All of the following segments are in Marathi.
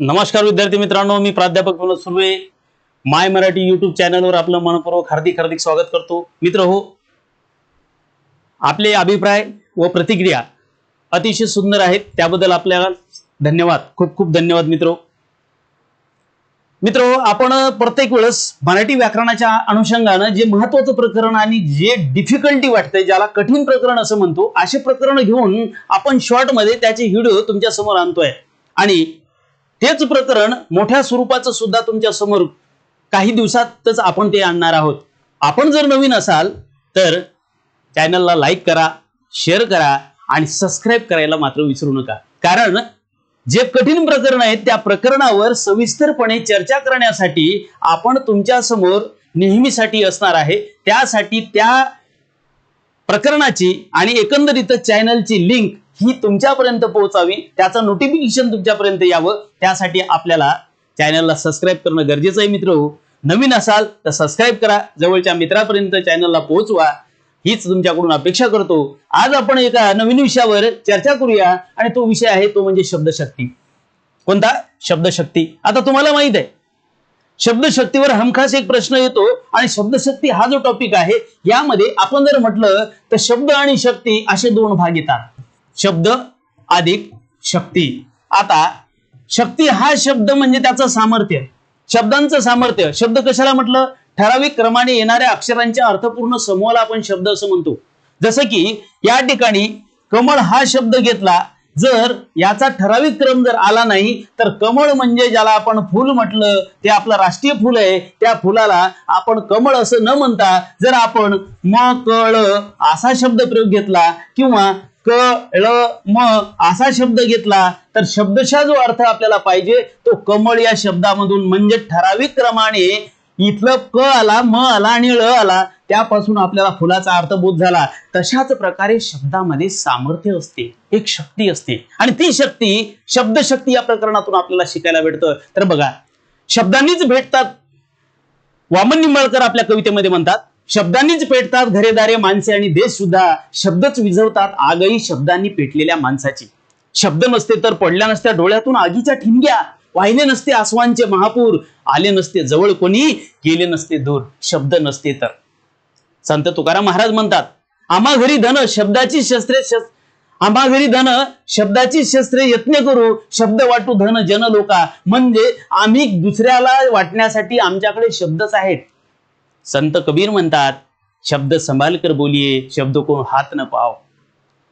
नमस्कार विद्यार्थी मित्रांनो मी प्राध्यापक विनोद सुर्वे. माय मराठी युट्यूब चॅनलवर आपलं मनपूर्वक हार्दिक हार्दिक स्वागत करतो. मित्र हो आपले अभिप्राय व प्रतिक्रिया अतिशय सुंदर आहेत. त्याबद्दल आपल्याला धन्यवाद. खूप खूप धन्यवाद मित्र हो. मित्र हो, आपण प्रत्येक वेळेस मराठी व्याकरणाच्या अनुषंगानं जे महत्वाचं प्रकरण आणि जे डिफिकल्टी वाटतंय ज्याला कठीण प्रकरण असं म्हणतो असे प्रकरण घेऊन आपण शॉर्टमध्ये त्याचे व्हिडिओ तुमच्यासमोर आणतोय. आणि तेच प्रकरण मोठ्या स्वरूपाचं सुद्धा तुमच्यासमोर काही दिवसातच आपण ते आणणार आहोत. आपण जर नवीन असाल तर चॅनलला लाईक करा शेअर करा आणि सबस्क्राईब करायला मात्र विसरू नका. कारण जे कठीण प्रकरण आहेत त्या प्रकरणावर सविस्तरपणे चर्चा करण्यासाठी आपण तुमच्यासमोर नेहमीसाठी असणार आहे. त्यासाठी त्या प्रकरणाची आणि एकंदरीत चॅनलची लिंक ही तुमच्यापर्यंत पोहोचावी त्याचं नोटिफिकेशन तुमच्यापर्यंत यावं. त्यासाठी आपल्याला चॅनलला सबस्क्राईब करणं गरजेचं आहे मित्र हो. नवीन असाल तर सबस्क्राईब करा. जवळच्या मित्रापर्यंत चॅनलला पोहोचवा. हीच तुमच्याकडून अपेक्षा करतो. आज आपण एका नवीन विषयावर चर्चा करूया आणि तो विषय आहे तो म्हणजे शब्दशक्ती. कोणता? शब्दशक्ती. आता तुम्हाला माहीत आहे. शब्दशक्तीवर हमखास एक प्रश्न येतो आणि शब्दशक्ती हा जो टॉपिक आहे यामध्ये आपण जर म्हटलं तर शब्द आणि शक्ती असे दोन भाग येतात. शब्द अधिक शक्ती. आता शक्ती हा शब्द म्हणजे त्याचं सामर्थ्य. शब्दांचं सामर्थ्य. शब्द कशाला म्हटलं? ठराविक क्रमाने येणाऱ्या अक्षरांच्या अर्थपूर्ण समूहाला आपण शब्द असं म्हणतो. जसं की या ठिकाणी कमळ हा शब्द घेतला जर याचा ठराविक क्रम जर आला नाही तर कमळ म्हणजे ज्याला आपण फुल म्हटलं ते आपलं राष्ट्रीय फुल आहे. त्या फुलाला आपण कमळ असं न म्हणता जर आपण म कळ असा शब्द प्रयोग घेतला किंवा क ळ म असा शब्द घेतला तर शब्दशः जो अर्थ आपल्याला पाहिजे तो कमळ या शब्दामधून म्हणजे ठराविक क्रमाने इथलं क आला म आला आणि ळ आला त्यापासून आपल्याला फुलाचा अर्थबोध झाला. तशाच प्रकारे शब्दामध्ये सामर्थ्य असते एक शक्ती असते. आणि ती शक्ती शब्दशक्ती या प्रकरणातून आपल्याला शिकायला भेटतं. तर बघा शब्दांनीच भेटतात. वामन निंबाळकर आपल्या कवितेमध्ये म्हणतात शब्दांनीच पेटतात घरेदारे माणसे आणि देश सुद्धा. शब्दच विझवतात आगही शब्दांनी पेटलेल्या माणसाची. शब्द नसते तर पडल्या नसत्या डोळ्यातून आगीच्या ठिणग्या. वाहिले नसते आसवांचे महापूर. आले नसते जवळ कोणी. गेले नसते दूर. शब्द नसते तर. संत तुकाराम महाराज म्हणतात आम्हा घरी धन शब्दाची शस्त्रे शस्त्र आम्हा घरी धन शब्दाची शस्त्रे यत्न करू. शब्द वाटू धन जन लोका. म्हणजे आम्ही दुसऱ्याला वाटण्यासाठी आमच्याकडे शब्दच आहेत. संत कबीर म्हणतात शब्द संभाल कर बोलिये शब्द को हात न पाव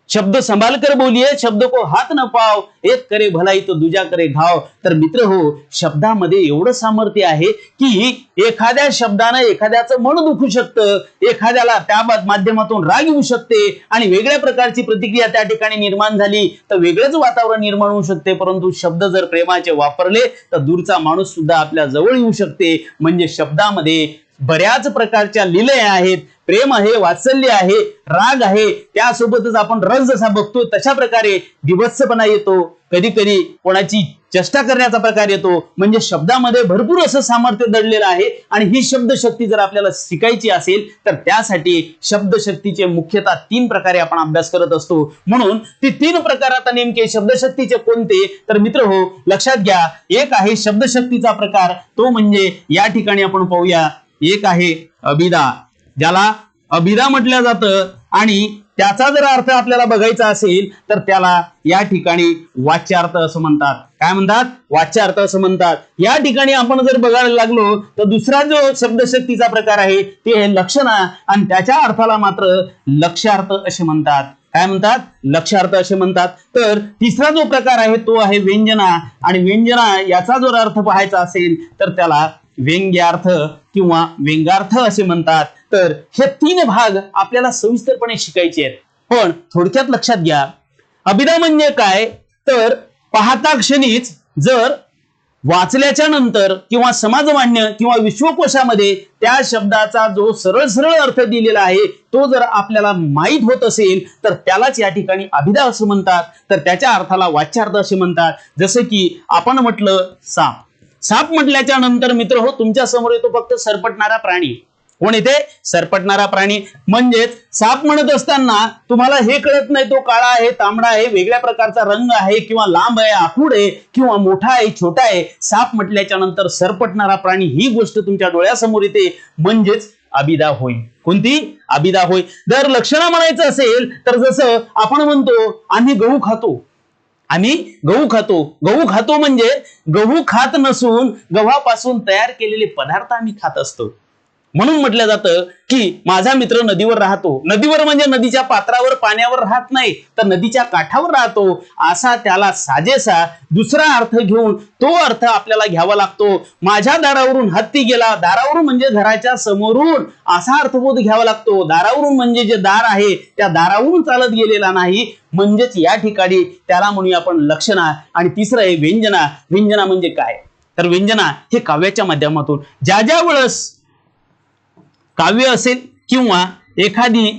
शब्द संभाल कर बोलिये शब्द को हात न पाव एक करे भलाई तो दुजा करे घाव. तर मित्र हो शब्दामध्ये एवढं सामर्थ्य आहे की एखाद्या शब्दानं एखाद्याचं मन दुखू शकतं एखाद्याला त्या माध्यमातून राग येऊ शकते आणि वेगळ्या प्रकारची प्रतिक्रिया त्या ठिकाणी निर्माण झाली तर वेगळंच वातावरण निर्माण होऊ शकते. परंतु शब्द जर प्रेमाचे वापरले तर दूरचा माणूस सुद्धा आपल्या जवळ येऊ शकते. म्हणजे शब्दामध्ये बऱ्याच प्रकारच्या लिलया आहेत. प्रेम आहे वात्सल्य आहे राग आहे. त्यासोबतच आपण रस जसा बघतो तशा प्रकारे दिवत्सपणा येतो. कधी कधी कोणाची चेष्टा करण्याचा प्रकार येतो. म्हणजे शब्दामध्ये भरपूर असं सामर्थ्य दडलेलं आहे. आणि ही शब्दशक्ती जर आपल्याला शिकायची असेल तर त्यासाठी शब्दशक्तीचे मुख्यतः तीन प्रकारे आपण अभ्यास करत असतो. म्हणून ती तीन प्रकार आता नेमके शब्दशक्तीचे कोणते? तर मित्र हो लक्षात घ्या. एक आहे शब्दशक्तीचा प्रकार. तो म्हणजे या ठिकाणी आपण पाहूया. एक आहे अभिदा ज्याला अभिदा म्हटलं जातं. आणि त्याचा जर अर्थ आपल्याला बघायचा असेल तर त्याला या ठिकाणी वाच्यार्थ असं म्हणतात. काय म्हणतात? वाच्यार्थ असं म्हणतात. या ठिकाणी आपण जर बघायला लागलो तर दुसरा जो शब्दशक्तीचा प्रकार आहे ते आहे लक्षणा. आणि त्याच्या अर्थाला मात्र लक्षार्थ असे म्हणतात. काय म्हणतात? लक्षार्थ असे म्हणतात. तर तिसरा जो प्रकार आहे तो आहे व्यंजना. आणि व्यंजना याचा जर अर्थ पाहायचा असेल तर त्याला व्यंग्यार्थ किंवा व्यंगार्थ असे म्हणतात. तर हे तीन भाग आपल्याला सविस्तरपणे शिकायचे आहेत. पण थोडक्यात लक्षात घ्या. अभिधा म्हणजे काय? तर पाहता क्षणीच जर वाचल्याच्या नंतर किंवा समाजमान्य किंवा विश्वकोशामध्ये त्या शब्दाचा जो सरळ सरळ अर्थ दिलेला आहे तो जर आपल्याला माहीत होत असेल तर त्यालाच या ठिकाणी अभिधा असं म्हणतात. तर त्याच्या अर्थाला वाच्यार्थ असे म्हणतात. जसं की आपण म्हटलं साप. साप म्हटल्याच्या नंतर मित्र हो तुमच्यासमोर येतो फक्त सरपटणारा प्राणी. कोण येते? सरपटणारा प्राणी. म्हणजेच साप म्हणत असताना तुम्हाला हे कळत नाही तो काळा आहे तांबडा आहे वेगळ्या प्रकारचा रंग आहे किंवा लांब आहे आखूड आहे किंवा मोठा आहे छोटा आहे. साप म्हटल्याच्या नंतर सरपटणारा प्राणी ही गोष्ट तुमच्या डोळ्यासमोर येते. म्हणजेच अभिदा होय. कोणती? अभिदा होय. जर लक्षणं म्हणायचं असेल तर जसं आपण म्हणतो आम्ही गहू खातो. आम्ही गहू खातो. गहू खातो म्हणजे गहू खात नसून गव्हापासून तयार केलेले पदार्थ आम्ही खात असतो. म्हणून म्हटलं जातं की माझा मित्र नदीवर राहतो. नदीवर म्हणजे नदीच्या पात्रावर पाण्यावर राहत नाही. तर नदीच्या काठावर राहतो. असा त्याला साजेसा दुसरा अर्थ घेऊन तो अर्थ आपल्याला घ्यावा लागतो. माझ्या दारावरून हत्ती गेला. दारावरून म्हणजे घराच्या समोरून असा अर्थबोध घ्यावा लागतो. दारावरून म्हणजे जे दार आहे त्या दारावरून चालत गेलेला नाही. म्हणजेच या ठिकाणी त्याला म्हणूया आपण लक्षणा आणि तिसरं आहे व्यंजना. व्यंजना म्हणजे काय? तर व्यंजना हे काव्याच्या माध्यमातून. ज्या ज्या वेळेस काव्य असेल किंवा एखादी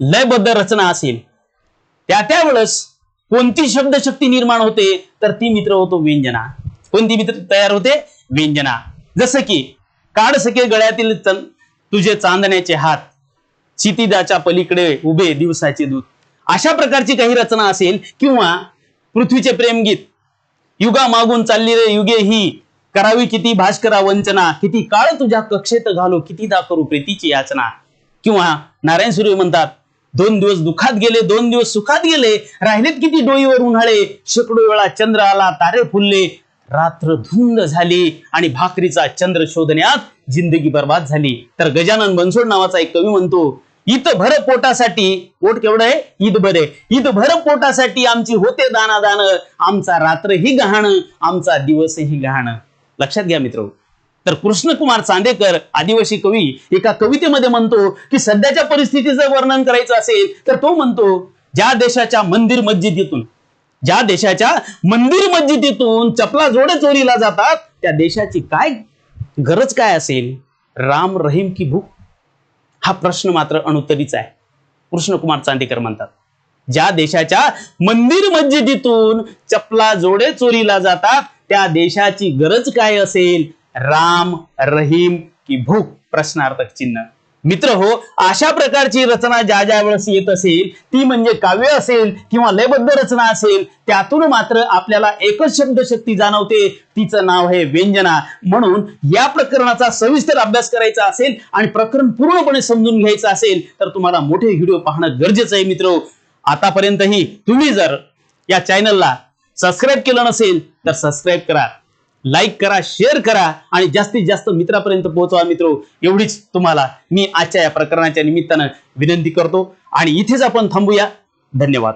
लयबद्ध रचना असेल त्या त्यावेळेस कोणती शब्दशक्ती निर्माण होते तर ती मित्र होतो व्यंजना. कोणती मित्र तयार होते? व्यंजना. जसं की काढ सके गळ्यातील तुझे चांदण्याचे हात क्षितिजाच्या पलीकडे उभे दिवसाचे दूत. अशा प्रकारची काही रचना असेल किंवा पृथ्वीचे प्रेमगीत युगा मागून चाललेले युगे ही करावी किती भास्करा वंचना किती काळ तुझ्या कक्षेत घालो कितीदा करू प्रीतीची याचना. किंवा नारायण सूर्य म्हणतात दोन दिवस दुखात गेले दोन दिवस सुखात गेले राहिलेत किती डोईवर उन्हाळे शेकडो वेळा चंद्र आला तारे फुलले रात्र धुंद झाली आणि भाकरीचा चंद्र शोधण्यात जिंदगी बर्बाद झाली. तर गजानन बनसोड नावाचा एक कवी म्हणतो इत भर पोटासाठी पोट केवढं आहे? ईद भर ईद भर पोटासाठी आमची होते दाना दान आमचा रात्रही गहाण आमचा दिवसही गहाण. लक्षात घ्या मित्र. तर कृष्णकुमार चांदेकर आदिवासी कवी एका कवितेमध्ये म्हणतो की सध्याच्या परिस्थितीचं वर्णन करायचं असेल तर तो म्हणतो ज्या देशाच्या मंदिर मस्जिदीतून ज्या देशाच्या मंदिर मस्जिदीतून चपला जोडे चोरीला जातात त्या देशाची काय गरज काय असेल? राम रहीम की भूक? हा प्रश्न मात्र अनुत्तरीच आहे. कृष्णकुमार चांदेकर म्हणतात ज्या देशाच्या मंदिर मस्जिदीतून चपला जोडे चोरीला जातात त्या देशाची गरज काय असेल? राम रहीम की भूक? प्रश्नार्थक चिन्ह. मित्र हो अशा प्रकारची रचना ज्या ज्या वेळेस येत असेल ती म्हणजे काव्य असेल किंवा लयबद्ध रचना असेल त्यातून मात्र आपल्याला एकच शब्दशक्ती जाणवते. तिचं नाव आहे व्यंजना. म्हणून या प्रकरणाचा सविस्तर अभ्यास करायचा असेल आणि प्रकरण पूर्णपणे समजून घ्यायचं असेल तर तुम्हाला मोठे व्हिडिओ पाहणं गरजेचं आहे मित्र हो. आतापर्यंतही तुम्ही जर या चॅनलला सबस्क्राईब केलं नसेल तर सबस्क्राईब करा लाईक करा शेअर करा आणि जास्तीत जास्त मित्रापर्यंत पोहोचवा मित्र. एवढीच तुम्हाला मी आजच्या या प्रकरणाच्या निमित्तानं विनंती करतो. आणि इथेच आपण थांबूया. धन्यवाद.